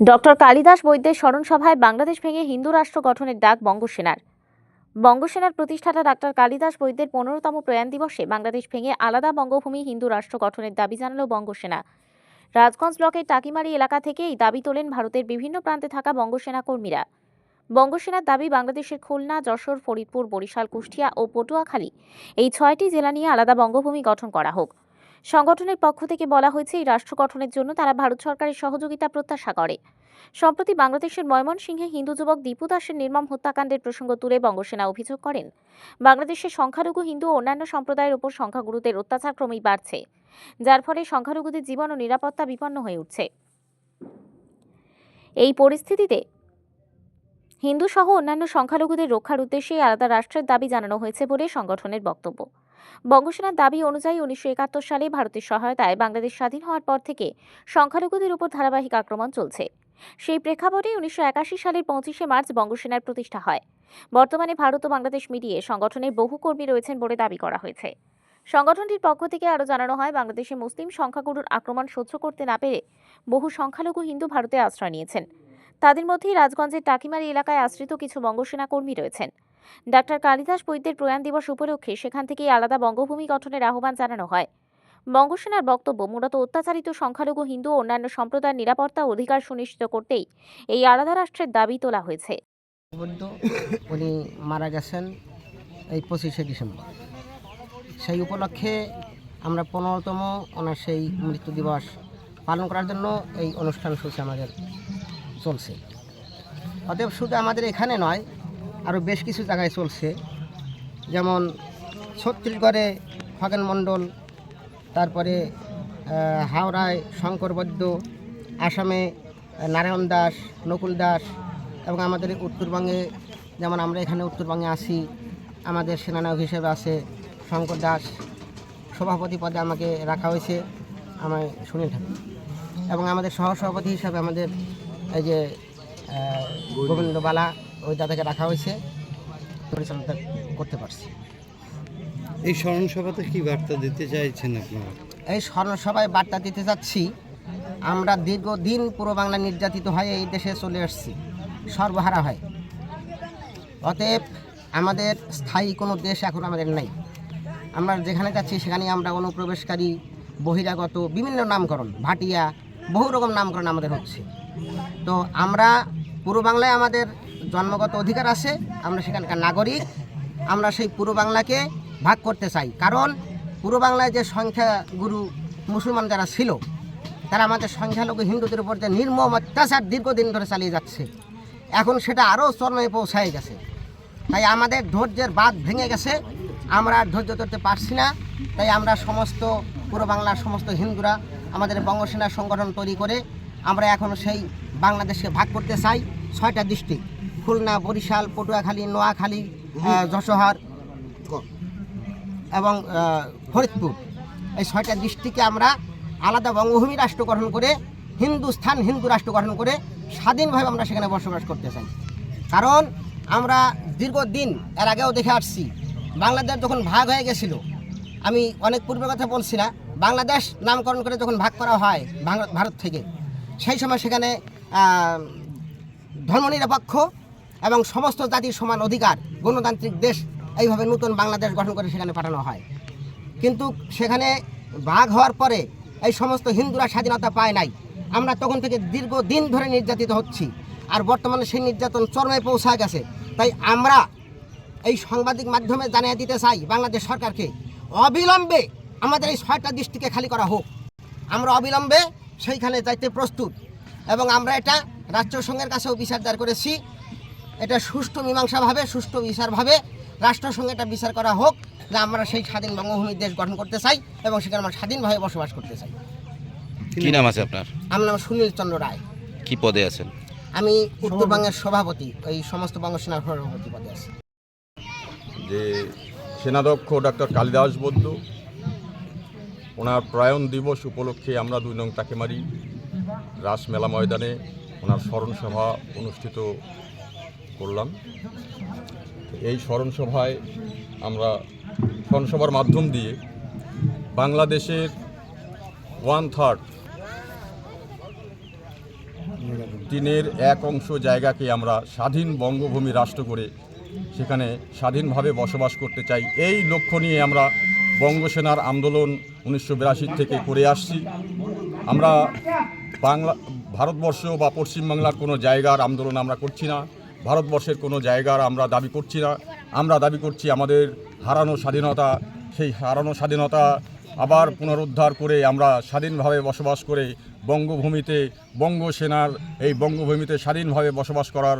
Doctor Kalidas বৈদ্যের স্মরণসভায় বাংলাদেশ ভেঙে হিন্দু রাষ্ট্র গঠনের ডাক বঙ্গসেনার। বঙ্গসেনার প্রতিষ্ঠাতা ডাক্তার কালিদাস বৈদ্যের পনেরোতম প্রয়াণ দিবসে বাংলাদেশ ভেঙে আলাদা বঙ্গভূমি হিন্দু রাষ্ট্র গঠনের দাবি জানালো বঙ্গসেনা। রাজগঞ্জ ব্লকের টাকিমারি এলাকা থেকে এই দাবি তোলেন ভারতের বিভিন্ন প্রান্তে থাকা বঙ্গসেনা কর্মীরা। বঙ্গসেনার দাবি বাংলাদেশের খুলনা, যশোর, ফরিদপুর, বরিশাল, কুষ্টিয়া ও পটুয়াখালী এই ছয়টি জেলা নিয়ে আলাদা বঙ্গভূমি গঠন করা হোক। সংগঠনের পক্ষ থেকে বলা হয়েছে, এই রাষ্ট্র গঠনের জন্য তারা ভারত সরকারের সহযোগিতা প্রত্যাশা করে। সম্প্রতি বাংলাদেশের ময়মনসিংহে হিন্দু যুবক দীপু দাসের নির্মম হত্যাকাণ্ডের প্রসঙ্গ তুলে বঙ্গসেনা অভিযোগ করেন। বাংলাদেশের সংখ্যালঘু, হিন্দু ও অন্যান্য সম্প্রদায়ের উপর সংখ্যাগুরুদের অত্যাচার ক্রমেই বাড়ছে, যার ফলে সংখ্যালঘুদের জীবন ও নিরাপত্তা বিপন্ন হয়ে উঠছে। এই পরিস্থিতিতে হিন্দু সহ অন্যান্য সংখ্যালঘুদের রক্ষার উদ্দেশ্যে আলাদা রাষ্ট্রের দাবি জানানো হয়েছে বলে সংগঠনের বক্তব্য। বঙ্গসেনার দাবি অনুযায়ী উনিশশো একাত্তর সালে ভারতের সহায়তায় বাংলাদেশ স্বাধীন হওয়ার পর থেকে সংখ্যালঘুদের উপর ধারাবাহিক আক্রমণ চলছে। সেই প্রেক্ষাপটে উনিশশো একাশি সালের পঁচিশে মার্চ বঙ্গসেনার প্রতিষ্ঠা হয়। বর্তমানে ভারত ও বাংলাদেশ মিলিয়ে সংগঠনের বহু কর্মী রয়েছেন বলে দাবি করা হয়েছে। সংগঠনটির পক্ষ থেকে আরও জানানো হয়, বাংলাদেশে মুসলিম সংখ্যাগুরুর আক্রমণ সহ্য করতে না পেরে বহু সংখ্যালঘু হিন্দু ভারতে আশ্রয় নিয়েছেন। তাদের মধ্যেই রাজগঞ্জের টাকিমারি এলাকায় আশ্রিত কিছু বঙ্গসেনা কর্মী রয়েছেন। ডাক্তার কালিদাস বৈদ্যের প্রয়াণ দিবস উপলক্ষে সেখান থেকেই আলাদা বঙ্গভূমি গঠনের আহ্বান জানানো হয়। বঙ্গসেনার বক্তব্য মূলত অত্যাচারিত সংখ্যালঘু হিন্দু ও অন্যান্য সম্প্রদায়ের নিরাপত্তা অধিকার সুনিশ্চিত করতেই এই আলাদা রাষ্ট্রের দাবি তোলা হয়েছে। উনি মারা গেছেন এই পঁচিশে ডিসেম্বর। সেই উপলক্ষে আমরা পনেরোতম ওনার সেই মৃত্যু দিবস পালন করার জন্য এই অনুষ্ঠান সূচি আমাদের। চলছে। অতএব শুধু আমাদের এখানে নয় আরও বেশ কিছু জায়গায় চলছে। যেমন ছত্তিশগড়ে খগেন মণ্ডল, তারপরে হাওড়ায় শঙ্কর বৈদ্য, আসামে নারায়ণ দাস, নকুল দাস এবং আমাদের উত্তরবঙ্গে, যেমন আমরা এখানে উত্তরবঙ্গে আসি আমাদের সেনানায়ক হিসেবে আছে শঙ্কর দাস। সভাপতি পদে আমাকে রাখা হয়েছে, আমায় সুনীল ঠাকুর এবং আমাদের সহসভাপতি হিসাবে আমাদের এই যে গোবিন্দবালা ওই দাদাকে রাখা হয়েছে। পরিচালনা করতে পারছি। এই স্মরণ সভাতে কি বার্তা দিতে চাইছেন আপনারা? এই স্মরণসভায় বার্তা দিতে চাচ্ছি আমরা দীর্ঘদিন পূর্ব বাংলা নির্যাতিত হয়ে এই দেশে চলে আসছি। সর্বহারা হয়। অতএব আমাদের স্থায়ী কোনো দেশ এখন আমাদের নাই। আমরা যেখানে যাচ্ছি সেখানে আমরা অনুপ্রবেশকারী বহিরাগত বিভিন্ন নামকরণ ভাটিয়া বহু রকম নামকরণ আমাদের হচ্ছে। তো আমরা পূর্ব বাংলায় আমাদের জন্মগত অধিকার আছে, আমরা সেখানকার নাগরিক, আমরা সেই পূর্ব বাংলাকে ভাগ করতে চাই। কারণ পূর্ব বাংলায় যে সংখ্যাগুরু মুসলমান যারা ছিল, তারা আমাদের সংখ্যালঘু হিন্দুদের উপর যে নির্মম অত্যাচার দীর্ঘদিন ধরে চালিয়ে যাচ্ছে, এখন সেটা আরও চরমে পৌঁছায় গেছে। তাই আমাদের ধৈর্যের বাঁধ ভেঙে গেছে, আমরা আর ধৈর্য ধরতে পারছি না। তাই আমরা সমস্ত পূর্ব বাংলার সমস্ত হিন্দুরা, আমাদের বঙ্গসেনা সংগঠন তৈরি করে আমরা এখন সেই বাংলাদেশকে ভাগ করতে চাই। ছয়টা ডিস্ট্রিক্ট খুলনা বরিশাল পটুয়াখালী নোয়াখালী যশোহর এবং ফরিদপুর। এই ছয়টা ডিস্ট্রিক্টে আমরা আলাদা বঙ্গভূমি রাষ্ট্র গঠন করে হিন্দুস্থান হিন্দু রাষ্ট্র গঠন করে স্বাধীনভাবে আমরা সেখানে বসবাস করতে চাই। কারণ আমরা দীর্ঘদিন এর আগেও দেখে আসছি বাংলাদেশ যখন ভাগ হয়ে গেছিল আমি অনেক পূর্বের কথা বলছি না বাংলাদেশ নামকরণ করে যখন ভাগ করা হয় ভারত থেকে সেই সময় সেখানে ধর্মনিরপেক্ষ এবং সমস্ত জাতির সমান অধিকার গণতান্ত্রিক দেশ এইভাবে নতুন বাংলাদেশ গঠন করে সেখানে পাঠানো হয়। কিন্তু সেখানে ভাগ হওয়ার পরে এই সমস্ত হিন্দুরা স্বাধীনতা পায় নাই। আমরা তখন থেকে দীর্ঘদিন ধরে নির্যাতিত হচ্ছি আর বর্তমানে সেই নির্যাতন চরমে পৌঁছায় গেছে। তাই আমরা এই সাংবাদিক মাধ্যমে জানিয়ে দিতে চাই বাংলাদেশ সরকারকে, অবিলম্বে আমাদের এই ছয়টা দৃষ্টিকে খালি করা হোক। আমরা অবিলম্বে সেইখানে যাইতে প্রস্তুত। এবং আমরা এটা রাষ্ট্রসংঘের কাছেও বিচার দায়ের করেছি। এটা সুষ্ঠু মীমাংসাভাবে সুষ্ঠু বিচারভাবে রাষ্ট্রসংঘে এটা বিচার করা হোক যে আমরা সেই স্বাধীন বঙ্গভূমির দেশ গঠন করতে চাই এবং সেখানে আমরা স্বাধীনভাবে বসবাস করতে চাই। কি নাম আছে আপনার? আমার নাম সুনীল চন্দ্র রায়। কি পদে আছেন? আমি উত্তরবঙ্গের সভাপতি ওই সমস্ত বঙ্গ সেনার সভাপতি পদে আছি। যে সেনাধ্যক্ষ ডাক্তার কালিদাস বৈদ্য ওনার প্রয়াণ দিবস উপলক্ষে আমরা দুই নং তাকেমারি রাসমেলা ময়দানে ওনার স্মরণসভা অনুষ্ঠিত করলাম। এই স্মরণসভায় আমরা স্মরণসভার মাধ্যম দিয়ে বাংলাদেশের ওয়ান থার্ড তিনের এক অংশ জায়গাকে আমরা স্বাধীন বঙ্গভূমি রাষ্ট্র করে সেখানে স্বাধীনভাবে বসবাস করতে চাই। এই লক্ষ্য নিয়ে আমরা বঙ্গসেনার আন্দোলন উনিশশো বিরাশি থেকে করে আসছি। আমরা বাংলা, ভারতবর্ষ বা পশ্চিমবাংলার কোনো জায়গার আন্দোলন আমরা করছি না। ভারতবর্ষের কোনো জায়গার আমরা দাবি করছি না। আমরা দাবি করছি আমাদের হারানো স্বাধীনতা, সেই হারানো স্বাধীনতা আবার পুনরুদ্ধার করে আমরা স্বাধীনভাবে বসবাস করে বঙ্গভূমিতে, বঙ্গসেনার এই বঙ্গভূমিতে স্বাধীনভাবে বসবাস করার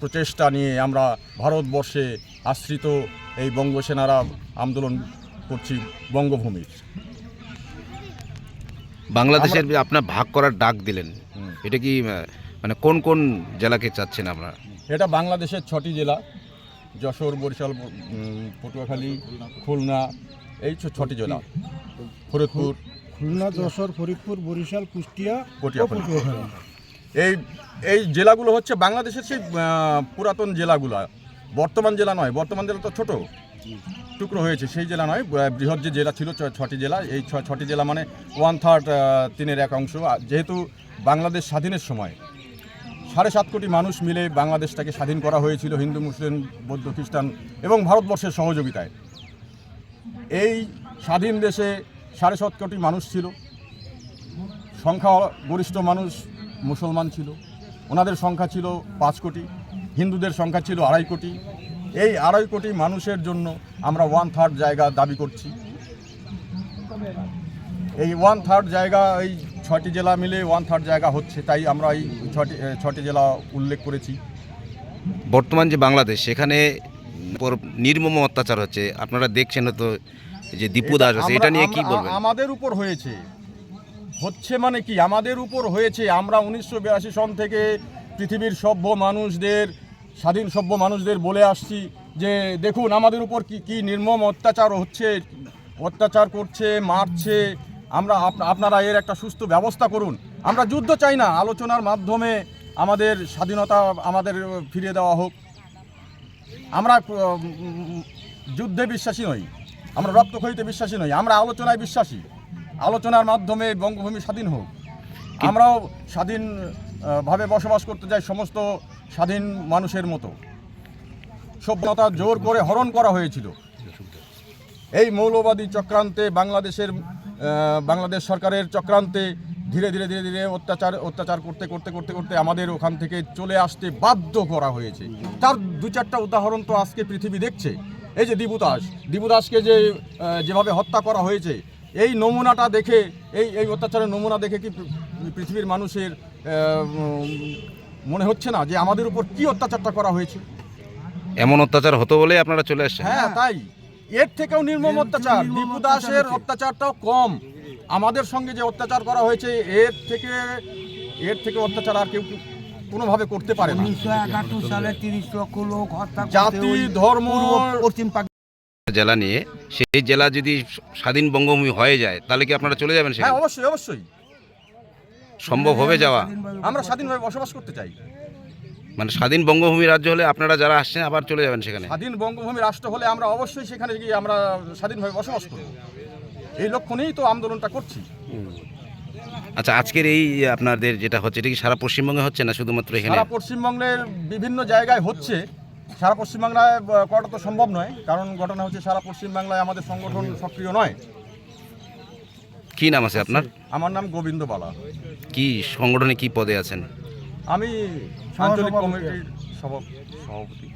প্রচেষ্টা নিয়ে আমরা ভারতবর্ষে আশ্রিত এই বঙ্গসেনারা আন্দোলন করছি বঙ্গভূমির। বাংলাদেশের আপনার ভাগ করার ডাক দিলেন। এটা কি মানে কোন কোন জেলাকে চাচ্ছেন আপনারা? এটা বাংলাদেশের ছটি জেলা যশোর বরিশাল পটুয়াখালী খুলনা এই ছটি জেলা। ফরিদপুর খুলনা যশোর ফরিদপুর বরিশাল কুষ্টিয়া পটুয়াখালী। এই এই জেলাগুলো হচ্ছে বাংলাদেশের সেই পুরাতন জেলাগুলো। বর্তমান জেলা নয় বর্তমান জেলা তো ছোট। টুকরো হয়েছে, সেই জেলা নয় বৃহৎ যে জেলা ছিল ছটি জেলা, এই ছটি জেলা মানে ওয়ান থার্ড তিনের এক অংশ। যেহেতু বাংলাদেশ স্বাধীনের সময়, সাড়ে সাত কোটি মানুষ মিলে বাংলাদেশটাকে স্বাধীন করা হয়েছিল, হিন্দু, মুসলিম, বৌদ্ধ, খ্রিস্টান এবং ভারতবর্ষের সহযোগিতায়। এই স্বাধীন দেশে সাড়ে সাত কোটি মানুষ ছিল, সংখ্যা গরিষ্ঠ মানুষ মুসলমান ছিল, ওনাদের সংখ্যা ছিল পাঁচ কোটি, হিন্দুদের সংখ্যা ছিল আড়াই কোটি এই আড়াই কোটি মানুষের জন্য আমরা ওয়ান থার্ড জায়গা দাবি করছি। এই ওয়ান থার্ড জায়গা এই ছটি জেলা মিলে ওয়ান থার্ড জায়গা হচ্ছে তাই আমরা এই ছটি ছটি জেলা উল্লেখ করেছি। বর্তমান যে বাংলাদেশ সেখানে নির্মম অত্যাচার হচ্ছে। আপনারা দেখছেন তো যে দীপু দাস আছে এটা নিয়ে কি বলবেন? আমাদের উপর হয়েছে। হচ্ছে মানে কি? আমাদের উপর হয়েছে। আমরা উনিশশো বিরাশি সন থেকে পৃথিবীর সভ্য মানুষদের স্বাধীন সভ্য মানুষদের বলে আসছি যে দেখুন আমাদের উপর কি কি নির্মম অত্যাচার হচ্ছে অত্যাচার করছে মারছে। আমরা আপ- আপনারা এর একটা সুস্থ ব্যবস্থা করুন। আমরা যুদ্ধ চাই না আলোচনার মাধ্যমে আমাদের স্বাধীনতা আমাদের ফিরিয়ে দেওয়া হোক। আমরা যুদ্ধে বিশ্বাসী নই আমরা রক্তক্ষয়ীতে বিশ্বাসী নই আমরা আলোচনায় বিশ্বাসী। আলোচনার মাধ্যমে বঙ্গভূমি স্বাধীন হোক। আমরাও স্বাধীনভাবে বসবাস করতে চাই সমস্ত স্বাধীন মানুষের মতো। সভ্যতা জোর করে হরণ করা হয়েছিল। এই মৌলবাদী চক্রান্তে বাংলাদেশের বাংলাদেশ সরকারের চক্রান্তে ধীরে ধীরে ধীরে ধীরে অত্যাচার অত্যাচার করতে করতে করতে করতে আমাদের ওখান থেকে চলে আসতে বাধ্য করা হয়েছে। তার দু চারটা উদাহরণ তো আজকে পৃথিবী দেখছে। এই যে দিবুদাস দিবুদাসকে যে যেভাবে হত্যা করা হয়েছে, এই নমুনাটা দেখে, এই এই অত্যাচারের নমুনা দেখে কি পৃথিবীর মানুষের মনে হচ্ছে না যে আমাদের উপর কি অত্যাচারটা করা হয়েছে। এমন অত্যাচার হতো বলে আপনারা চলে আসছেন হ্যাঁ তাই। এর থেকেও নির্মম অত্যাচার। দীপু দাসের অত্যাচারটাও কম। আমাদের সঙ্গে যে অত্যাচার করা হয়েছে এর থেকে এর থেকে অত্যাচার আর কেউ কোনোভাবে করতে পারে না। উনিশশো একাত্তর সালে তিরিশ লক্ষ লোক হত্যা জাতি ধর্ম পশ্চিম জেলা নিয়ে সেই জেলা যদি স্বাধীন বঙ্গভূমি হয়ে যায় তাহলে কি আপনারা চলে যাবেন হ্যাঁ সেখানে? অবশ্যই অবশ্যই। সম্ভব হবে যাওয়া? আমরা স্বাধীনভাবে বসবাস করতে চাই। মানে স্বাধীন বঙ্গভূমি রাজ্য হলে আপনারা যারা আসছেন আবার চলে যাবেন সেখানে? স্বাধীন বঙ্গভূমি রাষ্ট্র হলে আমরা অবশ্যই সেখানে গিয়ে আমরা স্বাধীনভাবে বসবাস করব। এই লক্ষ্য নিয়েই তো আন্দোলনটা করছি। আচ্ছা আজকের এই আপনাদের যেটা হচ্ছে এটা কি সারা পশ্চিমবঙ্গে হচ্ছে না শুধুমাত্র এখানে? সারা পশ্চিমবঙ্গের বিভিন্ন জায়গায় হচ্ছে। সারা পশ্চিমবাংলায় করাটা তো সম্ভব নয়। কারণ ঘটনা হচ্ছে সারা পশ্চিমবাংলায় আমাদের সংগঠন সক্রিয় নয়। কি নাম আছে আপনার? আমার নাম গোবিন্দ বালা। কি সংগঠনে কি পদে আছেন? আমি আঞ্চলিক কমিটির সভাপতি।